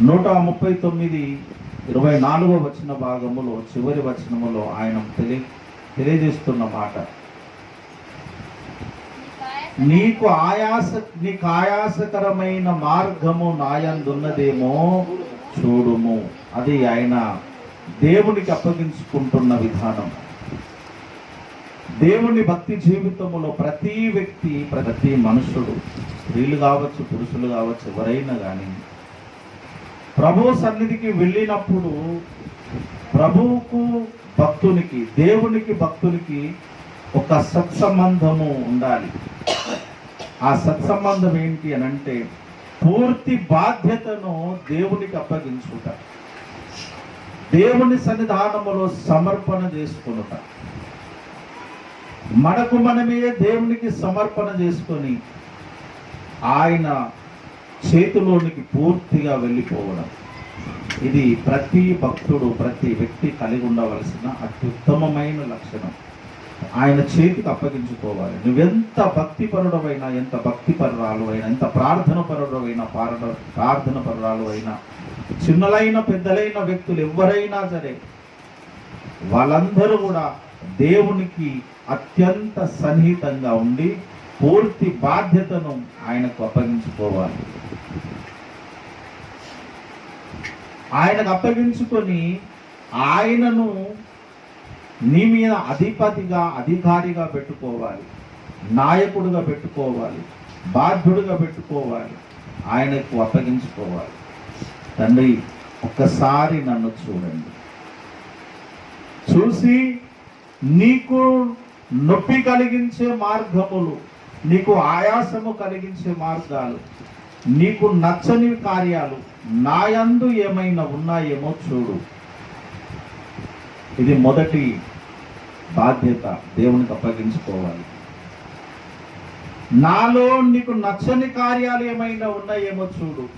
నూట ముప్పై తొమ్మిది ఇరవై నాలుగో వచ్చిన భాగములో చివరి వచనములో ఆయన తెలియ తెలియజేస్తున్న మాట. నీకు ఆయాస నీకు ఆయాసకరమైన మార్గము నాయందున్నదేమో చూడుము. అది ఆయన దేవునికి అప్పగించుకుంటున్న విధానం. దేవుని భక్తి జీవితంలో ప్రతి వ్యక్తి ప్రతి మనుషుడు స్త్రీలు కావచ్చు పురుషులు కావచ్చు ఎవరైనా కానీ ప్రభు సన్నిధికి వెళ్ళినప్పుడు ప్రభువుకు భక్తునికి దేవునికి భక్తునికి ఒక సత్సంబంధము ఉండాలి. ఆ సత్సంబంధం ఏంటి అని అంటే పూర్తి బాధ్యతను దేవునికి అప్పగించుట. దేవుని సన్నిధానములో సమర్పణ చేసుకునుట. మనకు మనమే దేవునికి సమర్పణ చేసుకొని ఆయన చేతిలోనికి పూర్తిగా వెళ్ళిపోవడం. ఇది ప్రతి భక్తుడు ప్రతి వ్యక్తి కలిగి ఉండవలసిన అత్యుత్తమమైన లక్షణం. ఆయన చేతికి అప్పగించుకోవాలి. నువ్వెంత భక్తిపరుడవైనా ఎంత భక్తిపరురాలు అయినా ఎంత ప్రార్థన పరుడవైనా పారడ ప్రార్థన పరురాలు అయినా చిన్నలైన పెద్దలైన వ్యక్తులు ఎవరైనా సరే వాళ్ళందరూ కూడా దేవునికి అత్యంత సన్నిహితంగా ఉండి పూర్తి బాధ్యతను ఆయనకు అప్పగించుకోవాలి. ఆయనకు అప్పగించుకొని ఆయనను నీ మీద అధిపతిగా అధికారిగా పెట్టుకోవాలి. నాయకుడుగా పెట్టుకోవాలి. బాధ్యుడుగా పెట్టుకోవాలి. ఆయనకు అప్పగించుకోవాలి. తండ్రి ఒక్కసారి నన్ను చూడండి. చూసి నీకు నొప్పి కలిగించే మార్గములు నీకు ఆయాసము కలిగించే మార్గాలు నీకు నచ్చని కార్యాలు నాయందు ఏమైనా ఉన్నాయేమో చూడు. ఇది మొదటి బాధ్యత దేవునికి అప్పగించుకోవాలి. నాలో నీకు నచ్చని కార్యాలు ఏమైనా ఉన్నాయేమో చూడు.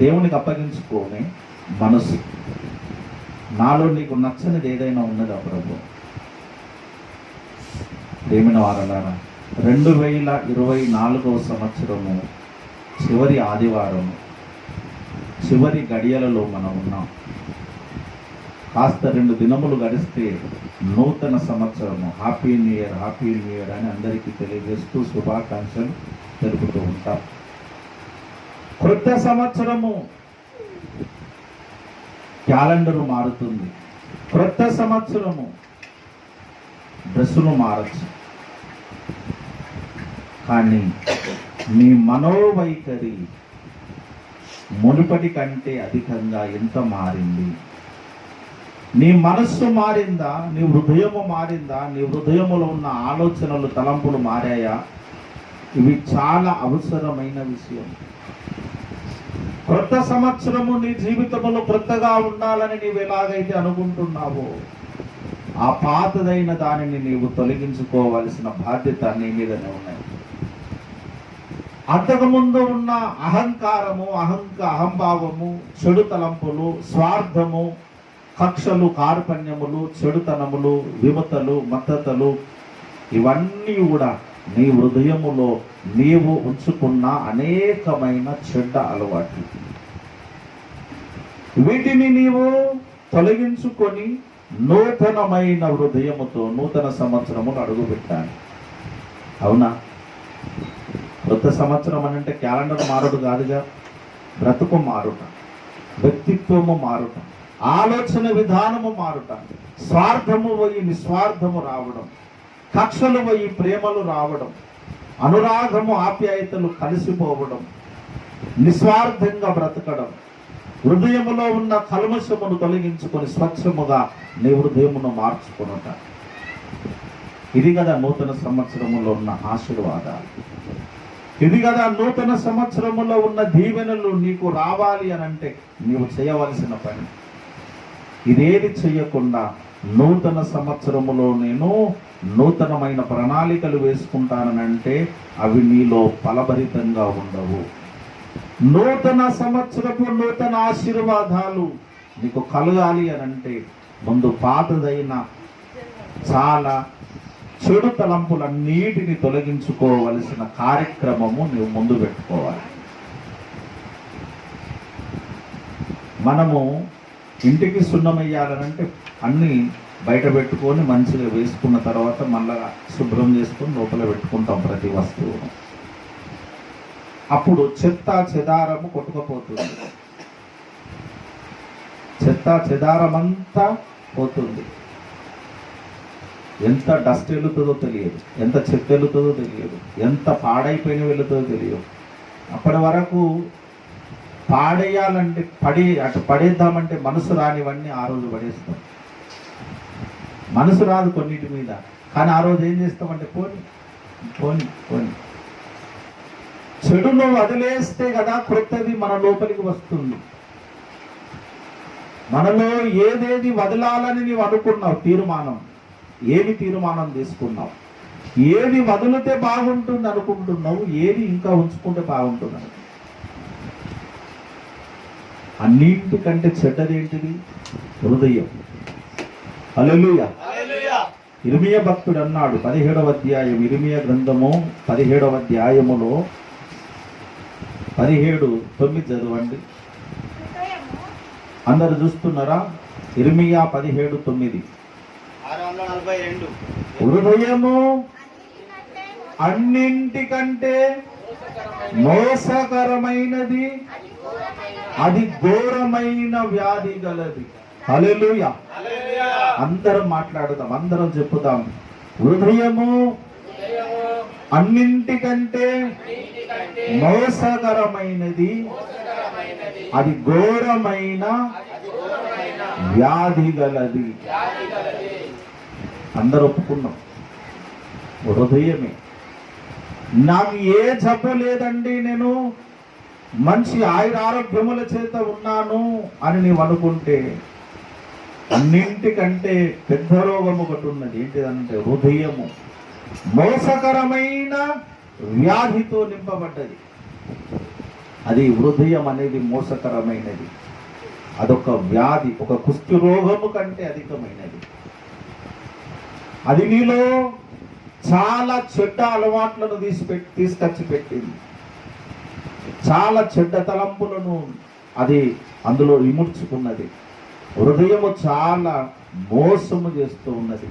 దేవునికి అప్పగించుకోని మనసు. నాలో నీకు నచ్చనిది ఏదైనా ఉన్నదా ప్రభు? ప్రేమిన వారలారా రెండు వేల ఇరవై నాలుగవ సంవత్సరము చివరి ఆదివారము చివరి గడియలలో మనం ఉన్నాం. కాస్త రెండు దినములు గడిస్తే నూతన సంవత్సరము happy new year happy new year అని అందరికీ తెలియజేస్తూ శుభాకాంక్షలు తెలుపుతూ ఉంటాం. క్రొత్త సంవత్సరము క్యాలెండరు మారుతుంది. క్రొత్త సంవత్సరము డ్రెస్సును మారచ్చు. కానీ నీ మనోవైఖరి మునుపటి కంటే అధికంగా ఎంత మారింది? నీ మనస్సు మారిందా? నీ హృదయము మారిందా? నీ హృదయములో ఉన్న ఆలోచనలు తలంపులు మారాయా? ఇవి చాలా అవసరమైన విషయం. క్రొత్త సంవత్సరము నీ జీవితంలో క్రొత్తగా ఉండాలని నీవు ఎలాగైతే అనుకుంటున్నావో ఆ పాతదైన దానిని నీవు తొలగించుకోవలసిన బాధ్యత నీ మీదనే ఉన్నాయి అంతకుముందు ఉన్న అహంకారము అహంక అహంభావము చెడు తలంపులు స్వార్థము కక్షలు కార్పణ్యములు చెడుతనములు విమతలు మద్దతలు ఇవన్నీ కూడా నీ హృదయములో నీవు ఉంచుకున్న అనేకమైన చెడ్డ అలవాట్లు. వీటిని నీవు తొలగించుకొని నూతనమైన హృదయముతో నూతన సంవత్సరమును అడుగుపెట్టాలి. అవునా? కొత్త సంవత్సరం అని అంటే క్యాలెండర్ మారుడు కాదుగా బ్రతుకు మారుట వ్యక్తిత్వము మారుట ఆలోచన విధానము మారుట స్వార్థము పోయి నిస్వార్థము రావడం కక్షలు పోయి ప్రేమలు రావడం అనురాగము ఆప్యాయతలు కలిసిపోవడం నిస్వార్థంగా బ్రతకడం హృదయములో ఉన్న కల్మశమును తొలగించుకొని స్వచ్ఛముగా నీ హృదయమును మార్చుకొనుట. ఇది కదా నూతన సంవత్సరములో ఉన్న ఆశీర్వాదాలు. ఇది కదా నూతన సంవత్సరములో ఉన్న దీవెనలు నీకు రావాలి అని అంటే నీవు చేయవలసిన పని. ఇదేది చేయకుండా నూతన సంవత్సరములో నేను నూతనమైన ప్రణాళికలు వేసుకుంటానంటే అవి నీలో ఫలభరితంగా ఉండవు. నూతన సంవత్సరపు నూతన ఆశీర్వాదాలు నీకు కలగాలి అని అంటే ముందు పాతదైన చాలా చెడు తలంపులన్నిటిని తొలగించుకోవలసిన కార్యక్రమము నువ్వు ముందు పెట్టుకోవాలి. మనము ఇంటికి సున్నమయ్యాలనంటే అన్నీ బయట పెట్టుకొని మంచిగా వేసుకున్న తర్వాత మళ్ళా శుభ్రం చేసుకొని లోపల పెట్టుకుంటాం ప్రతి వస్తువును. అప్పుడు చెత్త చెదారము కొట్టుకుపోతుంది. చెత్త చెదారమంతా పోతుంది. ఎంత డస్ట్ వెళుతుందో తెలియదు. ఎంత చెత్త వెళుతుందో తెలియదు. ఎంత పాడైపోయిన వెళుతుందో తెలియదు. అప్పటి వరకు పాడేయాలంటే పడి అటు పడేద్దామంటే మనసు రానివన్నీ ఆ రోజు పడేస్తాం. మనసు రాదు కొన్నిటి మీద. కానీ ఆ రోజు ఏం చేస్తామంటే పోని పోని పోని. చెడును వదిలేస్తే కదా క్రొత్తది మన లోపలికి వస్తుంది. మనలో ఏదేది వదలాలని నీవు అనుకున్నావు? తీర్మానం. ఏమి తీర్మానం తీసుకున్నావు? ఏది వదిలితే బాగుంటుంది అనుకుంటున్నావు? ఏది ఇంకా ఉంచుకుంటే బాగుంటుంది. అన్నింటికంటే చెడ్డది ఏంటిది హృదయం. హల్లెలూయా. ఇరిమియ భక్తుడు అన్నాడు పదిహేడవ అధ్యాయం ఇరిమియ గ్రంథము పదిహేడవ అధ్యాయములో పదిహేడు తొమ్మిది చదవండి. అందరు చూస్తున్నారా? ఇర్మియా పదిహేడు తొమ్మిది ఆరు వందల నలభై రెండు హృదయము అన్నిటికంటే మోసకరమైనది అది ఘోరమైన వ్యాధి గలది. హల్లెలూయా. అందరం మాట్లాడుదాం అందరం చెప్పుదాం. హృదయము అన్నింటికంటే మోసకరమైనది అది ఘోరమైన వ్యాధి గలది. అందరు ఒప్పుకున్నాం హృదయమే. నాకు ఏ జబ్బు లేదండి నేను. మంచి ఆయుర ఆరోగ్యముల చేత ఉన్నాను అని నీవు అనుకుంటే అన్నింటికంటే పెద్ద రోగం ఒకటి ఉన్నది. ఏంటిదంటే హృదయము. మోసకరమైన వ్యాధితో నింపబడ్డది. అది హృదయం అనేది మోసకరమైనది. అదొక వ్యాధి. ఒక కుష్టి రోగము కంటే అధికమైనది. అది నీలో చాలా చెడ్డ అలవాట్లను తీసిపెట్టి తీసుకొచ్చి పెట్టింది చాలా చెడ్డ తలంపులను అది అందులో ఇముడ్చుకున్నది. హృదయము చాలా మోసము చేస్తూ ఉన్నది.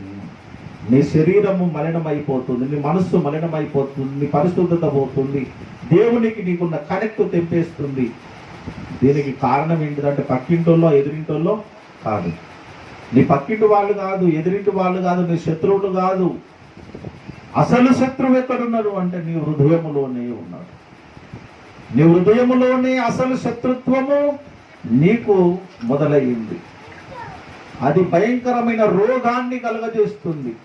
నీ శరీరము మలినమైపోతుంది నీ మనస్సు మలినమైపోతుంది నీ పరిశుద్ధత పోతుంది. దేవునికి నీకున్న కనెక్ట్ తెంపేస్తుంది. దీనికి కారణం ఏంటిదంటే పక్కింటోళ్ళో ఎదురింటోళ్ళో కాదు. నీ పక్కింటి వాళ్ళు కాదు ఎదిరింటి వాళ్ళు కాదు నీ శత్రువులు కాదు. అసలు శత్రువు ఎక్కడున్నాడు అంటే నీ హృదయములోనే ఉన్నాడు. నీ హృదయములోనే అసలు శత్రుత్వము నీకు మొదలయ్యింది అది భయంకరమైన రోగాన్ని కలుగజేస్తుంది.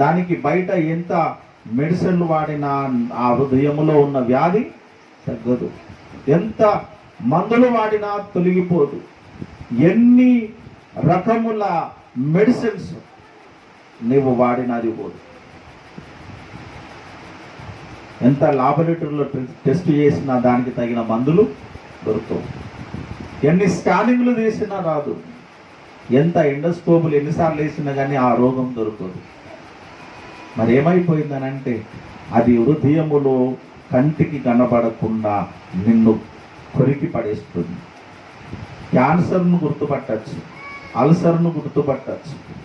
దానికి బయట ఎంత మెడిసిన్లు వాడినా ఆ హృదయములో ఉన్న వ్యాధి తగ్గదు. ఎంత మందులు వాడినా తొలగిపోదు. ఎన్ని రకముల మెడిసిన్స్ నీవు వాడినది పోదు. ఎంత లాబొరేటరీలో టెస్ట్ చేసినా దానికి తగిన మందులు దొరకవు ఎన్ని స్కానింగ్లు చేసినా రాదు. ఎంత ఎండోస్కోపులు ఎన్నిసార్లు వేసినా కానీ ఆ రోగం దొరకదు. మరి ఏమైపోయిందనంటే అది హృదయములో కంటికి కనబడకుండా నిన్ను కొరికి పడేస్తుంది. క్యాన్సర్ను గుర్తుపట్టచ్చు. అల్సర్ను గుర్తుపట్టచ్చు.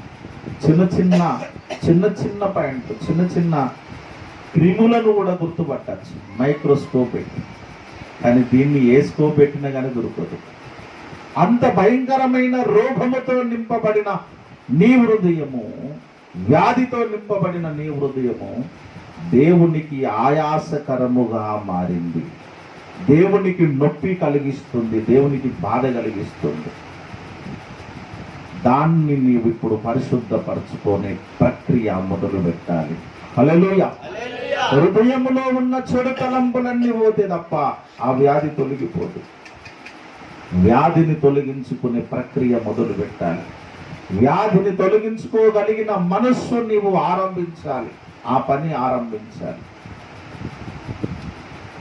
చిన్న చిన్న చిన్న చిన్న పాయింట్ చిన్న చిన్న క్రిములను కూడా గుర్తుపట్టచ్చు. మైక్రోస్కోప్. పెట్టి కానీ దీన్ని ఏ స్కోప్ పెట్టినా కానీ దొరకదు. అంత భయంకరమైన రోగముతో నింపబడిన నీ హృదయము వ్యాధితో నింపబడిన నీ హృదయము దేవునికి ఆయాసకరముగా మారింది. దేవునికి నొప్పి కలిగిస్తుంది దేవునికి బాధ కలిగిస్తుంది. దాన్ని నీవు ఇప్పుడు పరిశుద్ధపరచుకునే ప్రక్రియ మొదలు పెట్టాలి. హల్లెలూయా. హృదయములో ఉన్న చెడు తలంపులన్నీ పోతే తప్ప ఆ వ్యాధి తొలగిపోదు. వ్యాధిని తొలగించుకునే ప్రక్రియ మొదలు పెట్టాలి. వ్యాధిని తొలగించుకోగలిగిన మనస్సు నీవు ఆరంభించాలి. ఆ పని ఆరంభించాలి.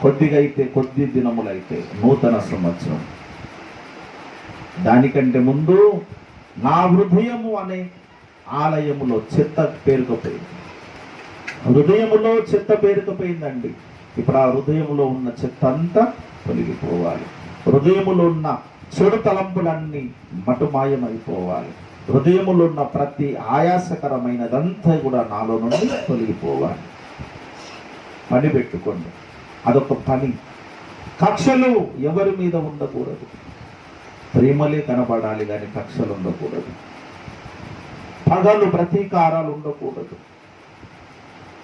కొద్దిగా అయితే కొద్ది దినములైతే నూతన సంవత్సరం. దానికంటే ముందు నా హృదయము అనే ఆలయములో చెత్త పేరుకుపోయింది. హృదయములో చెత్త పేరుకుపోయిందండి. ఇప్పుడు ఆ హృదయములో ఉన్న చెత్త అంతా తొలగిపోవాలి. హృదయములో ఉన్న చెడు తలంపులన్నీ మటుమాయమైపోవాలి. హృదయములో ఉన్న ప్రతి ఆయాసకరమైనదంతా కూడా నాలో నుండి తొలగిపోవాలి. పని పెట్టుకోండి. అదొక పని. కక్షలు ఎవరి మీద ఉండకూడదు. ప్రేమలే కనబడాలి కానీ కక్షలు ఉండకూడదు. పగలు ప్రతీకారాలు ఉండకూడదు.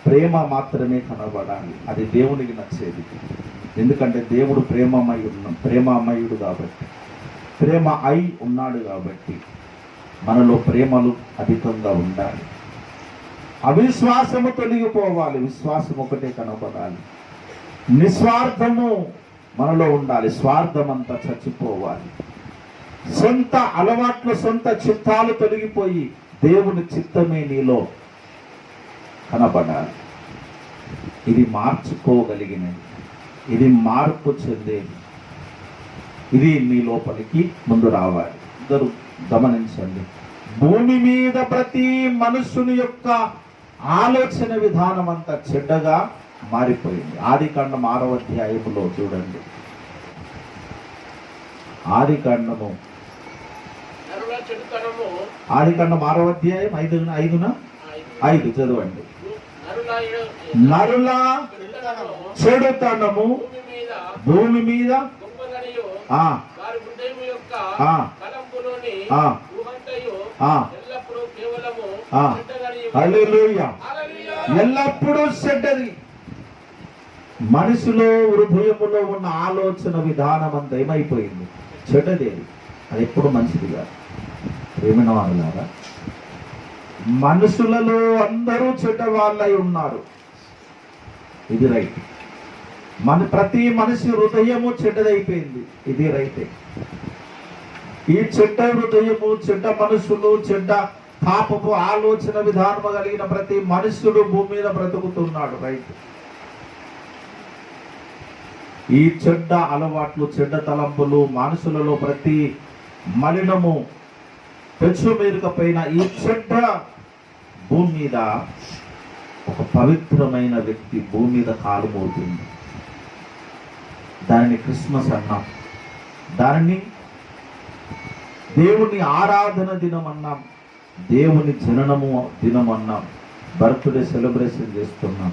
ప్రేమ మాత్రమే కనబడాలి. అది దేవునికి నచ్చేది. ఎందుకంటే దేవుడు ప్రేమమయుడు ప్రేమమయుడు కాబట్టి. ప్రేమ అయి ఉన్నాడు కాబట్టి మనలో ప్రేమలు అధికంగా ఉండాలి. అవిశ్వాసము తొలగిపోవాలి. విశ్వాసం ఒకటే కనబడాలి. నిస్వార్థము మనలో ఉండాలి. స్వార్థం అంతా చచ్చిపోవాలి. సొంత అలవాట్లు సొంత చిత్తాలు తొలగిపోయి దేవుని చిత్తమే నీలో. కనబడాలి ఇది మార్చుకోగలిగినది. ఇది మార్పు చెందేది. ఇది మీ లోపలికి ముందు రావాలి. ఇద్దరు గమనించండి. భూమి మీద ప్రతి మనుషుని యొక్క ఆలోచన విధానం అంతా చెడ్డగా మారిపోయింది. ఆది కాండం ఆరవ అధ్యాయంలో చూడండి. ఆది కాండము ఆది కాండం ఆరవ అధ్యాయం ఐదు ఐదున? ఐదు చదవండి. నరుల చెడుతనము భూమి మీద భూమి ఆ ఆ. ఆ. ఆ ఎల్లప్పుడూ చెడ్డది. మనసులో హృదయములో ఉన్న ఆలోచన విధానం అంతా ఏమైపోయింది? చెడ్డది అది ఎప్పుడు మంచిది కాదు. ప్రేమిన వాళ్ళారా మనుషులలో అందరూ చెడ్డ వాళ్ళై ఉన్నారు. ఇది రైట్. మన ప్రతి మనిషి హృదయము చెడ్డదైపోయింది. ఇది రైతే ఈ చెడ్డ హృదయము చెడ్డ మనుషులు చెడ్డ పాపపు ఆలోచన విధానము కలిగిన ప్రతి మనుషుడు భూమి మీద బ్రతుకుతున్నాడు. రైట్. ఈ చెడ్డ అలవాట్లు చెడ్డ తలంపులు మనుషులలో ప్రతి మలినము పెచ్చు పైన ఈ చెడ్డ భూమి మీద ఒక పవిత్రమైన వ్యక్తి భూమి మీద కాలుమవుతుంది దానిని క్రిస్మస్ అన్నాం. దానిని దేవుని ఆరాధన దినం అన్నాం. దేవుని జననము దినం అన్నాం. బర్త్డే సెలబ్రేషన్ చేస్తున్నాం.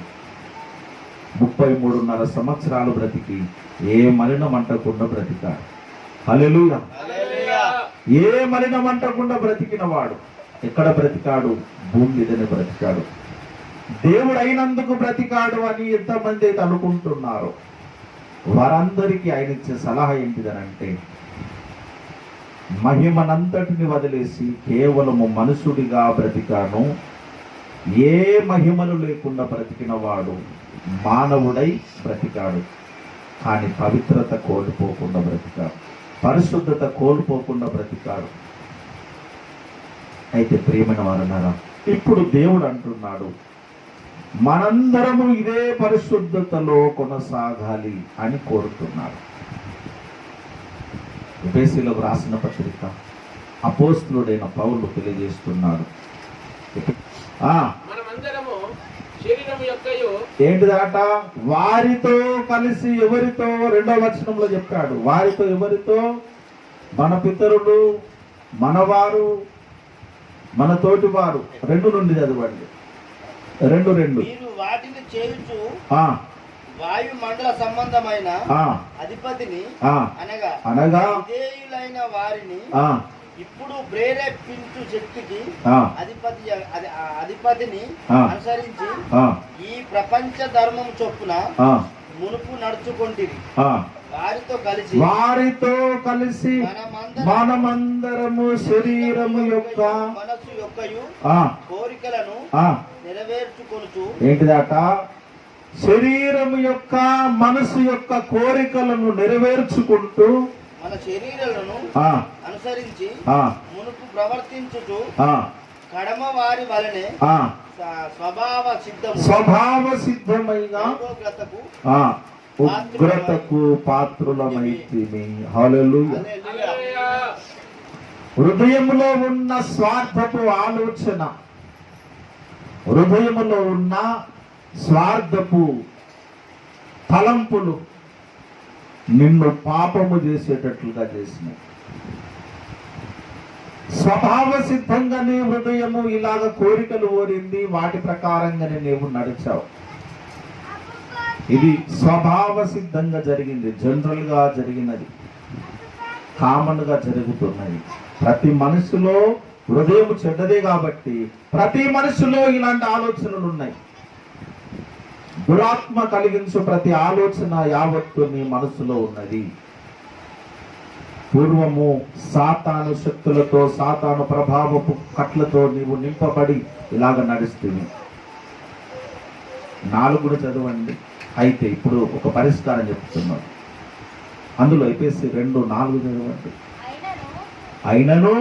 ముప్పై మూడున్నర సంవత్సరాలు బ్రతికి ఏ మలినం అంటకుండా బ్రతికాడు. హల్లెలూయా. ఏ మలినం అంటకుండా బ్రతికినవాడు ఎక్కడ బ్రతికాడు? భూమి మీదనే బ్రతికాడు. దేవుడు అయినందుకు బ్రతికాడు అని ఎంతమంది అయితే అనుకుంటున్నారు? వారందరికీ ఆయన ఇచ్చే సలహా ఏంటిదనంటే మహిమనంతటిని వదిలేసి కేవలము మనుషుడిగా బ్రతికాను ఏ మహిమలు లేకుండా బ్రతికిన వాడు మానవుడై బ్రతికాడు కానీ పవిత్రత కోల్పోకుండా బ్రతికాడు. పరిశుద్ధత కోల్పోకుండా బ్రతికాడు. అయితే ప్రియమైన వారన్నారా ఇప్పుడు దేవుడు అంటున్నాడు మనందరము ఇదే పరిశుద్ధతలో కొనసాగాలి అని కోరుతున్నాడు. ఎఫెసీలకు రాసిన పత్రిక అపోస్తుడైన పౌరులు తెలియజేస్తున్నాడు ఆ మనమందరము శరీరం యొక్కయు ఏంటిదట? వారితో కలిసి ఎవరితో? రెండో వచనంలో చెప్పాడు వారితో ఎవరితో? మన పితరులు మనవారు మన తోటి వారు రెండు నుండి చదవండి. రెండు రెండు. వాటిని చేయుచు వాయుమండల సంబంధమైన అధిపతిని అనగా అనగా వారిని ఇప్పుడు ప్రేరేపించు శక్తికి ఆ. అధిపతి అధిపతిని. అనుసరించి ఆ. ఈ ప్రపంచ ధర్మం చొప్పున ఆ. మునుపు నడుచుకొంటిరి ఆ. వారితో కలిసి వారితో కలిసి మనమందరం మనమందరము శరీరము యొక్క మనస్సు యొక్కయు ఆ. కోరికలను ఆ. నెరవేర్చుకొనుచు ఏంటిదట? శరీరము యొక్క మనసు యొక్క కోరికలను నెరవేర్చుకుంటూ మన శరీరాలను అనుసరించి ఆ. మునుపు ప్రవర్తించుచు కడమ వారి వలనే స్వభావ సిద్ధము. స్వభావ సిద్ధమైన ఉగ్రతకు పాత్రులమైతిమి. హల్లెలూయా. హృదయములో ఉన్న స్వార్థపు ఆలోచన. హృదయములో ఉన్న స్వార్థపు తలంపులు. నిన్ను పాపము చేసేటట్లుగా చేసిన స్వభావ సిద్ధంగా నీ హృదయము ఇలాగ కోరికలు ఓరింది వాటి ప్రకారంగానే నీవు నడిచావు. ఇది స్వభావ సిద్ధంగా జరిగింది జనరల్గా జరిగినది కామన్గా జరుగుతున్నది. ప్రతి మనిషిలో హృదయం చెడ్డదే కాబట్టి ప్రతి మనిషిలో ఇలాంటి ఆలోచనలు ఉన్నాయి. దురాత్మ కలిగించు ప్రతి ఆలోచన యావత్తు నీ మనసులో ఉన్నది. పూర్వము సాతాను శక్తులతో సాతాను ప్రభావపు కట్లతో నీవు నింపబడి ఇలాగ నడుస్తుంది. నాలుగుడు చదవండి. అయితే ఇప్పుడు ఒక పరిష్కారం చెప్తున్నాడు అందులో అయిపోయి రెండు నాలుగు చదవండి. అయినను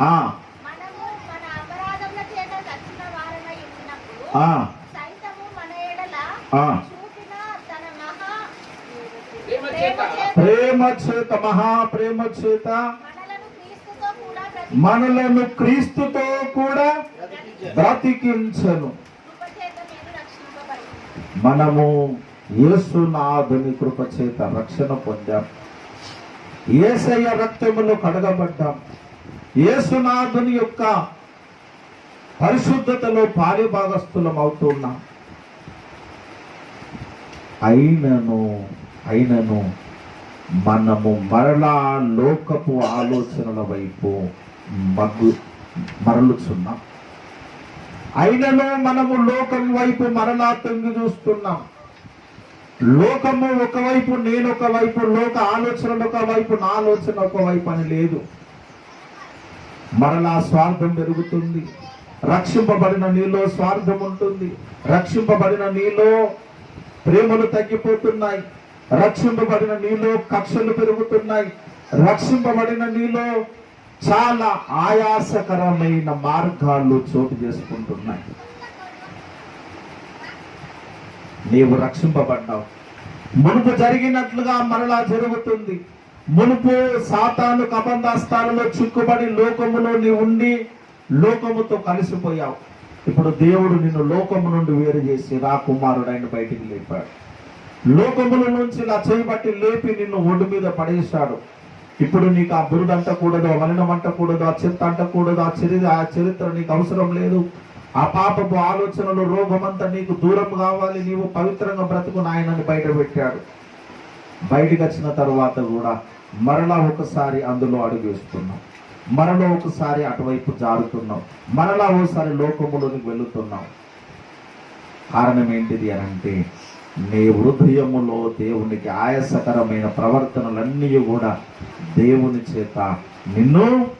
ఆ మనము మన అపరాధముల చేత చచ్చిన వారమై ఉన్నప్పుడు ఆ సైతము మన ఎడల ఆ చూపిన తన మహా ప్రేమ ప్రేమ చేత చేత ప్రేమ చేత మహా ప్రేమ చేత మనలను క్రీస్తుతో కూడా ప్రతి మనలను క్రీస్తుతో కూడా బ్రతికించారు. బ్రతికించను. మనము యేసునాథుని కృప చేత రక్షణ పొందాం. ఏసయ్య రక్తములో కడగబడ్డాం. యేసునాథుని యొక్క పరిశుద్ధతలో పాలిభాగస్థులం అవుతున్నాం అయినను అయినను మనము మరలా లోకపు ఆలోచనల వైపు మగ్గు మరలుచున్నాం. అయినను మనము లోకం వైపు మరలా తొంగి చూస్తున్నాం. లోకము ఒకవైపు నేను ఒకవైపు లోక ఆలోచనలు ఒకవైపు నా ఆలోచన ఒకవైపు అని లేదు. మరలా స్వార్థం పెరుగుతుంది. రక్షింపబడిన నీలో స్వార్థం ఉంటుంది. రక్షింపబడిన నీలో ప్రేమలు తగ్గిపోతున్నాయి. రక్షింపబడిన నీలో కక్షలు పెరుగుతున్నాయి. రక్షింపబడిన నీలో చాలా ఆయాసకరమైన మార్గాలు చోటు చేసుకుంటున్నాయి. నీవు రక్షింపబడ్డావు. మునుపు జరిగినట్లుగా మరలా జరుగుతుంది. మునుపు సాతాను కబంధాస్తాలలో చిక్కుబడి లోకములో నీ ఉండి లోకముతో కలిసిపోయావు. ఇప్పుడు దేవుడు నిన్ను లోకము నుండి వేరు చేసి రా కుమారుడైన బయటికి లేపాడు. లోకముల నుంచి ఇలా చేయబట్టి లేపి నిన్ను ఒడ్డు మీద పడేశాడు. ఇప్పుడు నీకు ఆ బురుడు అంటకూడదు ఆ మలినం అంటకూడదు ఆ చెత్త అంటకూడదు ఆ చరిత్ర ఆ చరిత్ర నీకు అవసరం లేదు. ఆ పాపపు ఆలోచనలు రోగమంతా నీకు దూరం కావాలి. నీవు పవిత్రంగా బ్రతుకు నాయనని బయట పెట్టాడు. బయటికి వచ్చిన తర్వాత కూడా మరలా ఒకసారి అందులో అడుగు వేస్తున్నాం. మరలా ఒకసారి అటువైపు జారుతున్నాం. మరలా ఒకసారి లోకములోనికి వెళుతున్నాం. కారణం ఏంటిది అని అంటే నీ హృదయములో దేవునికి ఆయాసకరమైన ప్రవర్తనలన్నీ కూడా దేవుని చేత నిన్ను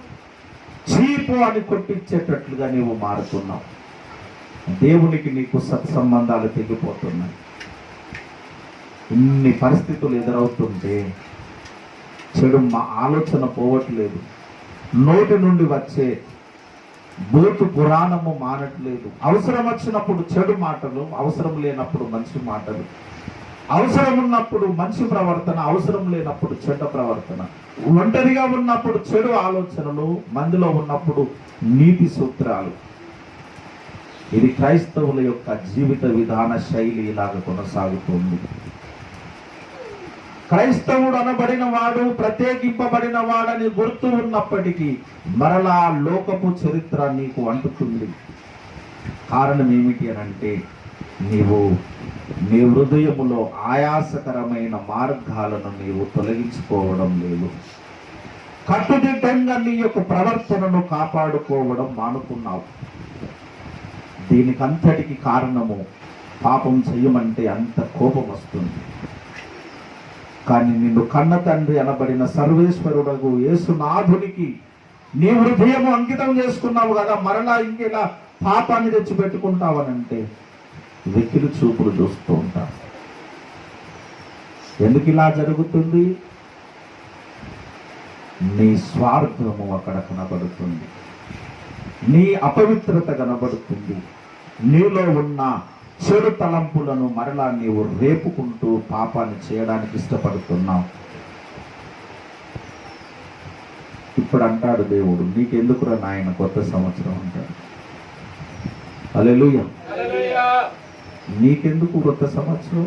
చీపు అని కొట్టించేటట్లుగా నీవు మారుతున్నావు. దేవునికి నీకు సత్సంబంధాలు తెగిపోతున్నాయి. ఇన్ని పరిస్థితులు ఎదురవుతుంటే చెడు మా ఆలోచన పోవట్లేదు. నోటి నుండి వచ్చే బూతు పురాణము మానట్లేదు. అవసరం వచ్చినప్పుడు చెడు మాటలు అవసరం లేనప్పుడు మంచి మాటలు. అవసరం ఉన్నప్పుడు మంచి ప్రవర్తన అవసరం లేనప్పుడు చెడ్డ ప్రవర్తన. ఒంటరిగా ఉన్నప్పుడు చెడు ఆలోచనలు మందిలో ఉన్నప్పుడు నీతి సూత్రాలు. ఇది క్రైస్తవుల యొక్క జీవిత విధాన శైలి ఇలాగ కొనసాగుతుంది. క్రైస్తవుడు అనబడిన వాడు ప్రత్యేకింపబడిన వాడని గుర్తు ఉన్నప్పటికీ మరలా లోకపు చరిత్ర నీకు అంటుతుంది. కారణం ఏమిటి అని అంటే నీవు నీ హృదయములో ఆయాసకరమైన మార్గాలను నీవు తొలగించుకోవడం లేదు. కట్టుదిట్టంగా నీ యొక్క ప్రవర్తనను కాపాడుకోవడం మానుకున్నావు. దీనికంతటికి కారణము పాపం చేయమంటే అంత కోపం వస్తుంది. కానీ నిన్ను కన్న తండ్రి అనబడిన సర్వేశ్వరుడకు యేసునాథునికి నీ హృదయము అంకితం చేసుకున్నావు కదా మరలా ఇంకెలా పాపాన్ని తెచ్చి పెట్టుకుంటావనంటే వెకిలి చూపులు చూస్తూ ఉంటాం. ఎందుకు ఇలా జరుగుతుంది? నీ స్వార్థము అక్కడ కనబడుతుంది. నీ అపవిత్రత కనబడుతుంది. నీలో ఉన్న చెడు తలంపులను మరలా నీవు రేపుకుంటూ పాపాన్ని చేయడానికి ఇష్టపడుతున్నావు. ఇప్పుడు అంటాడు దేవుడు నీకెందుకురా నాయన కొత్త సంవత్సరం అంటాడు. అలెలుయ నీకెందుకు కొత్త సంవత్సరం?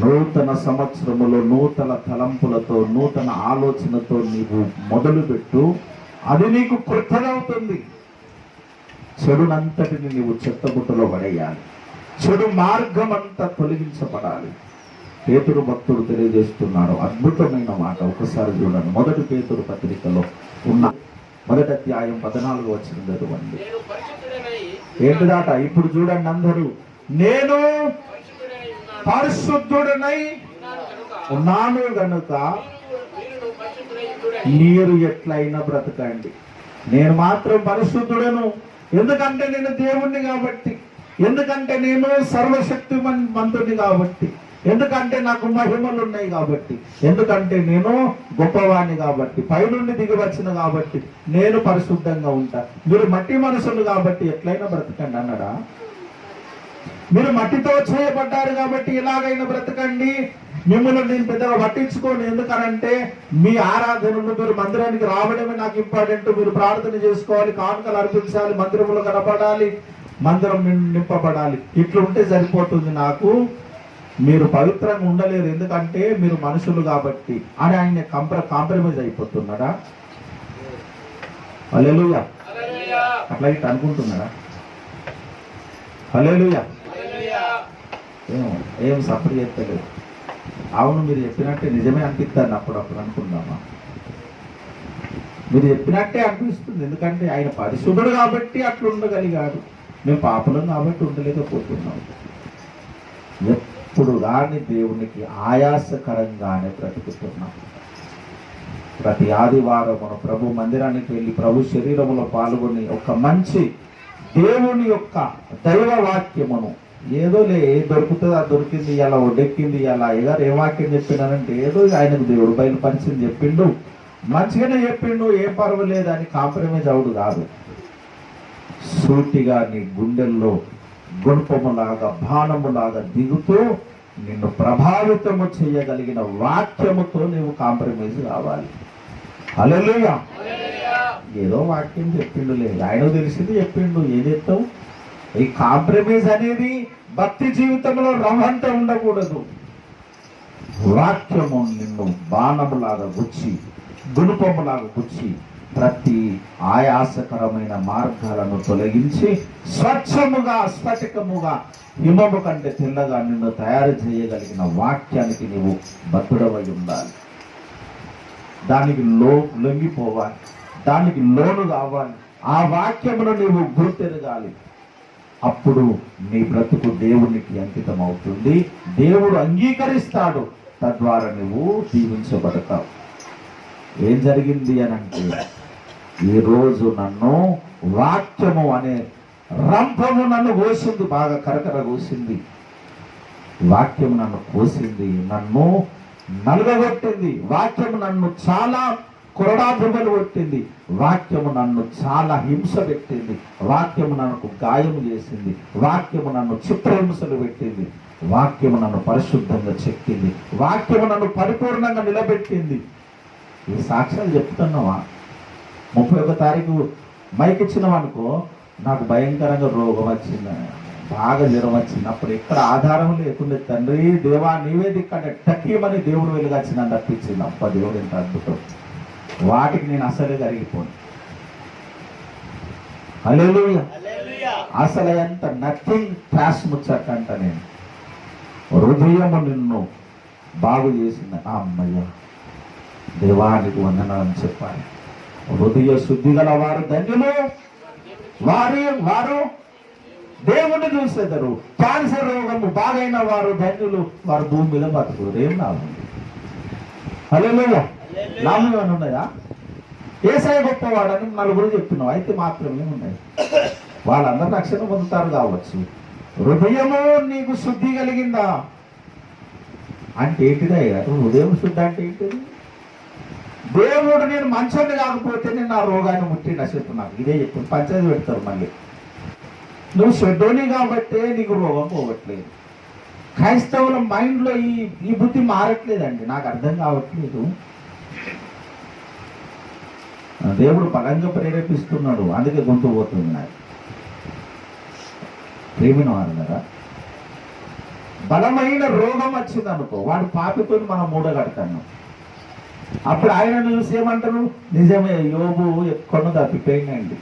నూతన సంవత్సరములో నూతన తలంపులతో నూతన ఆలోచనతో నీవు మొదలుపెట్టు అది నీకు కృతనవుతుంది చెడునంతటిని నీవు చెత్తబుట్టలో పడేయాలి. చెడు మార్గం అంతా తొలగించబడాలి. పేతురు భక్తుడు తెలియజేస్తున్నాడు. అద్భుతమైన మాట. ఒకసారి చూడండి. మొదటి పేతురు పత్రికలో ఉన్న మొదటి అధ్యాయం పద్నాలుగు వచ్చిన చదవండి. ఏంటిదాట? ఇప్పుడు చూడండి అందరూ. నేను పరిశుద్ధుడనై ఉన్నాను. గనుక మీరు ఎట్లయినా బ్రతకండి. నేను మాత్రం పరిశుద్ధుడను. ఎందుకంటే నేను దేవుణ్ణి కాబట్టి ఎందుకంటే నేను సర్వశక్తి మంతుని కాబట్టి ఎందుకంటే నాకు మహిమలు ఉన్నాయి కాబట్టి ఎందుకంటే నేను గొప్పవాణ్ణి కాబట్టి పైనుండి దిగి వచ్చిన కాబట్టి నేను పరిశుద్ధంగా ఉంటా. మీరు మట్టి మనుషులు కాబట్టి ఎట్లయినా బ్రతకండి అన్నాడా? మీరు మట్టితో చేయబడ్డారు కాబట్టి ఎలాగైనా బ్రతకండి. మిమ్మల్ని నేను పెద్దగా పట్టించుకోను. ఎందుకనంటే మీ ఆరాధనలు మీరు మందిరానికి రావడమే నాకు ఇంపార్టెంట్. మీరు ప్రార్థన చేసుకోవాలి కానుకలు అర్పించాలి మందిరములు కనపడాలి. మందిరం నింపబడాలి. ఇట్లా ఉంటే సరిపోతుంది నాకు. మీరు పవిత్రంగా ఉండలేరు. ఎందుకంటే మీరు మనుషులు కాబట్టి. అని ఆయన కంప్ర కాంప్రమైజ్ అయిపోతున్నాడా? హల్లెలూయా. అట్లా ఇట్లా అనుకుంటున్నాడా? హల్లెలూయా. ఏం ఏం సఫర్ చేస్తలేదు అవును మీరు చెప్పినట్టే నిజమే అనిపిస్తాను అప్పుడప్పుడు అనుకుందామా? మీరు చెప్పినట్టే అనిపిస్తుంది. ఎందుకంటే ఆయన పరిశుద్ధుడు కాబట్టి అట్లా ఉండగలిగాడు మేము పాపలం కాబట్టి ఉండలేకపోతున్నాం. ఎప్పుడు కానీ దేవునికి ఆయాసకరంగానే బ్రతుకుతున్నాం. ప్రతి ఆదివారం మన ప్రభు మందిరానికి వెళ్ళి ప్రభు శరీరములో పాల్గొని ఒక మంచి దేవుని యొక్క దైవ వాక్యమును ఏదో లే ఏ దొరికింది ఇలా ఒడెక్కింది ఇలా ఏదో ఏ వాక్యం చెప్పినారంటే ఏదో ఆయనకు దేవుడు బయలుపరిచింది చెప్పిండు. మంచిగానే చెప్పిండు ఏ పర్వాలేదు అని కాంప్రమైజ్ అవుడు కాదు. సూటిగా నీ గుండెల్లో గుణపములాగా బాణములాగా దిగుతూ నిన్ను ప్రభావితము చేయగలిగిన వాక్యముతో నీవు కాంప్రమైజ్ కావాలి. హల్లెలూయా. ఏదో వాక్యం చెప్పిండు లేదు ఆయన తెలిసింది చెప్పిండు ఏం చెప్తావు ఈ కాంప్రమైజ్ అనేది భక్తి జీవితంలో రవంత ఉండకూడదు. వాక్యము నిన్ను బాణములాగా గుచ్చి గుణపములాగా గుచ్చి ప్రతి ఆయాసకరమైన మార్గాలను తొలగించి స్వచ్ఛముగా స్ఫటికముగా హిమము కంటే తెల్లగా నిన్ను తయారు చేయగలిగిన వాక్యానికి నీవు భద్రుడవై ఉండాలి. దానికి లో లొంగిపోవాలి. దానికి లోను కావాలి. ఆ వాక్యమును నీవు గుర్తెరగాలి. అప్పుడు నీ బ్రతుకు దేవునికి అంకితం అవుతుంది దేవుడు అంగీకరిస్తాడు. తద్వారా నువ్వు దీవించబడతావు ఏం జరిగింది అని అంటే ఈరోజు నన్ను వాక్యము అనే రంభము నన్ను కోసింది బాగా కరకర కోసింది. వాక్యం నన్ను కోసింది నన్ను నలుగగొట్టింది. వాక్యము నన్ను చాలా కొరడాబుగలు కొట్టింది. వాక్యము నన్ను చాలా హింస పెట్టింది. వాక్యము నన్ను గాయము చేసింది. వాక్యము నన్ను చిత్రహింసలు పెట్టింది. వాక్యము నన్ను పరిశుద్ధంగా చెక్కింది. వాక్యము నన్ను పరిపూర్ణంగా నిలబెట్టింది. ఈ సాక్ష్యాలు చెప్తున్నావా? ముప్పై ఒక తారీఖు మైక్ ఇచ్చినావనుకో నాకు భయంకరంగా రోగం వచ్చింది. బాగా జ్వరం వచ్చింది. అప్పుడు ఎక్కడ ఆధారం లేకుండా తండ్రి దేవా నీవే దిక్కంటే టక్కీమని దేవుడు వెలుగచ్చి నన్ను తప్పించింది అప్ప దేవుడు ఎంత అద్భుతం. వాటికి నేను అసలే కరిగిపోను హల్లెలూయా. అసలు ఎంత నథింగ్ క్లాస్ ముచ్చటంట నేను. హృదయము నిన్ను బాగు చేసింది. అమ్మయ్య దేవానికి వందనాలని చెప్పాలి. హృదయ శుద్ధి గల వారు ధన్యులు వారి వారు దేవుణ్ణి చూసేదారు. క్యాన్సర్ రోగం బాగైన వారు ధన్యులు. వారు భూమి మీద బతుకుతారు ఏం లాభం? హలో లాభం ఏమైనా ఉన్నాయా? ఏసఐ గొప్పవాడని నలుగురు చెప్పినావు అయితే మాత్రమే ఉన్నాయి వాళ్ళందరూ రక్షణ పొందుతారు కావచ్చు. హృదయము నీకు శుద్ధి కలిగిందా? అంటే ఏంటిదయ్యా? హృదయం శుద్ధి అంటే ఏంటిది? దేవుడు నేను మంచోని కాకపోతే నేను నా రోగాన్ని ముట్టి నశిస్తున్నాను. ఇదే చెప్పు. పంచాయతీ పెడతారు మళ్ళీ. నువ్వు షెడ్డోని కాబట్టే నీకు రోగం పోవట్లేదు. క్రైస్తవుల మైండ్లో ఈ ఈ బుద్ధి మారట్లేదండి. నాకు అర్థం కావట్లేదు. దేవుడు బలంగా ప్రేరేపిస్తున్నాడు. అందుకే గొంతు పోతుంది నాకు. ప్రేమిన వారు కదా. బలమైన రోగం వచ్చింది అనుకో వాడు పాపితో మనం మూడగడతాను అప్పుడు ఆయనను చూసి ఏమంటారు? నిజమే యోగు ఎక్కడో తప్పిపోయిందండి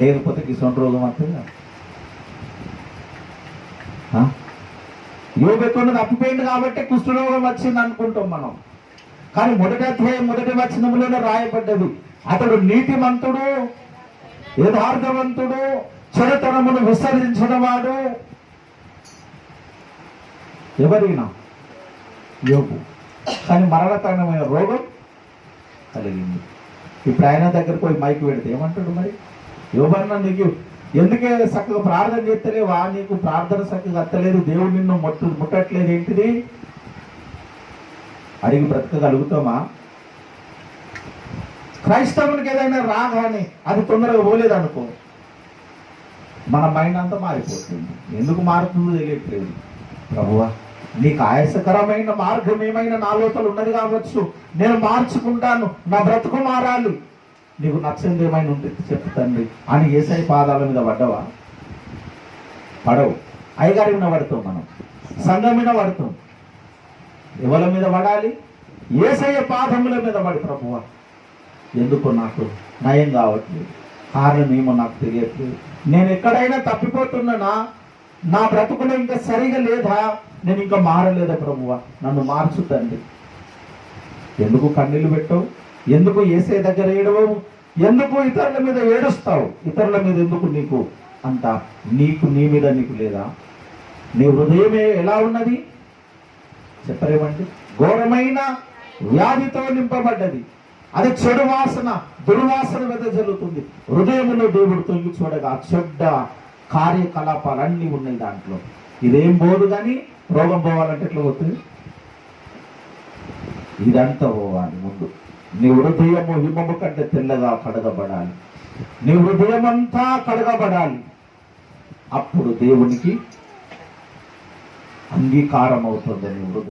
లేకపోతే కిసోన్ రోగం వస్తుందా ఆ? ఎక్కడో తప్పిపోయింది కాబట్టి కుష్ఠరోగం వచ్చింది అనుకుంటాం మనం. కానీ మొదటి అధ్యాయం మొదటి వచనంలోనే రాయబడ్డది. అతడు నీతిమంతుడు యథార్థవంతుడు చెడుతనమును విసర్జించినవాడు ఎవరైనా? యోగు కానీ మరణకరణమైన రోగం కలిగింది. ఇప్పుడు ఆయన దగ్గరకు పోయి మైకి పెడితే ఏమంటాడు మరి? యోగన్న నీకు ఎందుకే చక్కగా ప్రార్థన చేస్తలేవా? నీకు ప్రార్థన చక్కగా అత్తలేదు దేవుడు నిన్ను ముట్టు ముట్టట్లేదు ఏంటిది? అడిగి బ్రతకగలుగుతామా? క్రైస్తవునికి ఏదైనా రాగానే అది తొందరగా పోలేదు అనుకో మన మైండ్ అంతా మారిపోతుంది. ఎందుకు మారుతుందో తెలియట్లేదు. ప్రభువా నీకు ఆయాసకరమైన మార్గం ఏమైనా నా లోపల ఉన్నది కావచ్చు. నేను మార్చుకుంటాను. నా బ్రతుకు మారాలి. నీకు నచ్చింది ఏమైనా ఉంటే చెప్పు తండ్రి. అని ఏసై పాదాల మీద పడ్డవా? పడవు. అయ్యగారి మీద పడతాం మనం. సంఘం మీద పడతాం. ఎవరి మీద పడాలి? ఏసయ్య పాదముల మీద పడి ప్రభువ. ఎందుకో నాకు నయం కావట్లేదు. కారణం ఏమో నాకు తెలియట్లేదు. నేను ఎక్కడైనా తప్పిపోతున్నానా నా బ్రతుకులో ఇంకా సరిగా లేదా? నేను ఇంకా మారలేదా ప్రభువ. నన్ను మార్చుతండి. ఎందుకు కన్నీళ్ళు పెట్టవు? ఎందుకు ఏసే దగ్గర ఏడవవు? ఎందుకు ఇతరుల మీద ఏడుస్తావు? ఇతరుల మీద ఎందుకు నీకు అంత నీకు నీ మీద నీకు లేదా? నీ హృదయమే ఎలా ఉన్నది? చెప్పరేమండి ఘోరమైన వ్యాధితో నింపబడ్డది. అది చెడు వాసన దుర్వాసన మీద జరుగుతుంది. హృదయములో దేవుడు తొంగి చూడగా చెడ్డ కార్యకలాపాలన్నీ ఉన్నాయి దాంట్లో. ఇదేం పోదు కానీ రోగం పోవాలంటే ఎట్లా పోతుంది? ఇదంతా పోవాలి ముందు. నీ హృదయము హిమము కంటే తెల్లగా కడగబడాలి. నీ హృదయం అంతా కడగబడాలి. అప్పుడు దేవునికి అంగీకారం అవుతుంది నీ హృదయం.